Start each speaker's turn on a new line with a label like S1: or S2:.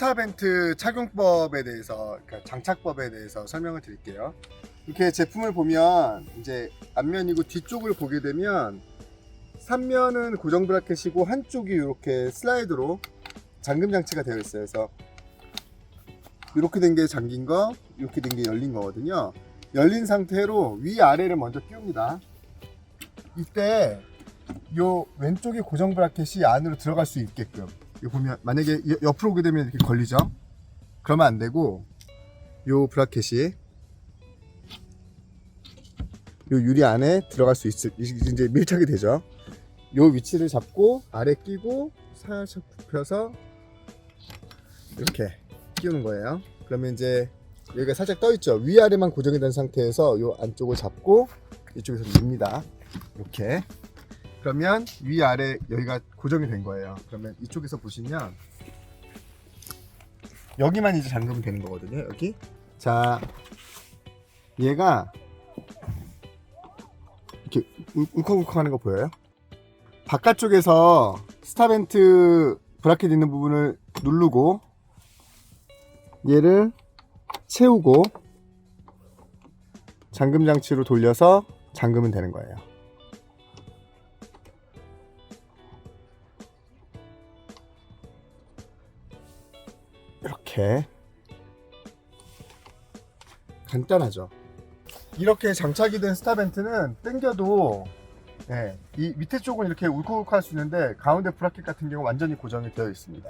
S1: 스타벤트 착용법에 대해서, 그러니까 장착법에 대해서 설명을 드릴게요. 이렇게 제품을 보면 이제 앞면이고 뒤쪽을 보게 되면 3면은 고정 브라켓이고 한쪽이 이렇게 슬라이드로 잠금 장치가 되어 있어요. 그래서 이렇게 된 게 잠긴 거, 이렇게 된 게 열린 거거든요. 열린 상태로 위 아래를 먼저 띄웁니다. 이때 요 왼쪽에 고정 브라켓이 안으로 들어갈 수 있게끔 보면 만약에 여- 옆으로 오게 되면 이렇게 걸리죠. 그러면 안 되고 요 브라켓이 요 유리 안에 들어갈 수 있을 이제 밀착이 되죠. 요 위치를 잡고 아래 끼고 살짝 굽혀서 이렇게 끼우는 거예요. 그러면 이제 여기가 살짝 떠 있죠. 위아래만 고정이 된 상태에서 요 안쪽을 잡고 이쪽에서 밉니다. 이렇게. 그러면 위아래 여기가 고정이 된 거예요. 그러면 이쪽에서 보시면 여기만 이제 잠그면 되는 거거든요. 여기. 자, 얘가 이렇게 울- 울컥울컥 하는 거 보여요? 바깥쪽에서 스타벤트 브라켓 있는 부분을 누르고 얘를 채우고 잠금 장치로 돌려서 잠그면 되는 거예요. 이렇게 간단하죠. 이렇게 장착이 된 스타벤트는 당겨도 네, 이 밑에 쪽은 이렇게 울컥울컥 할 수 있는데 가운데 브라켓 같은 경우 완전히 고정이 되어 있습니다.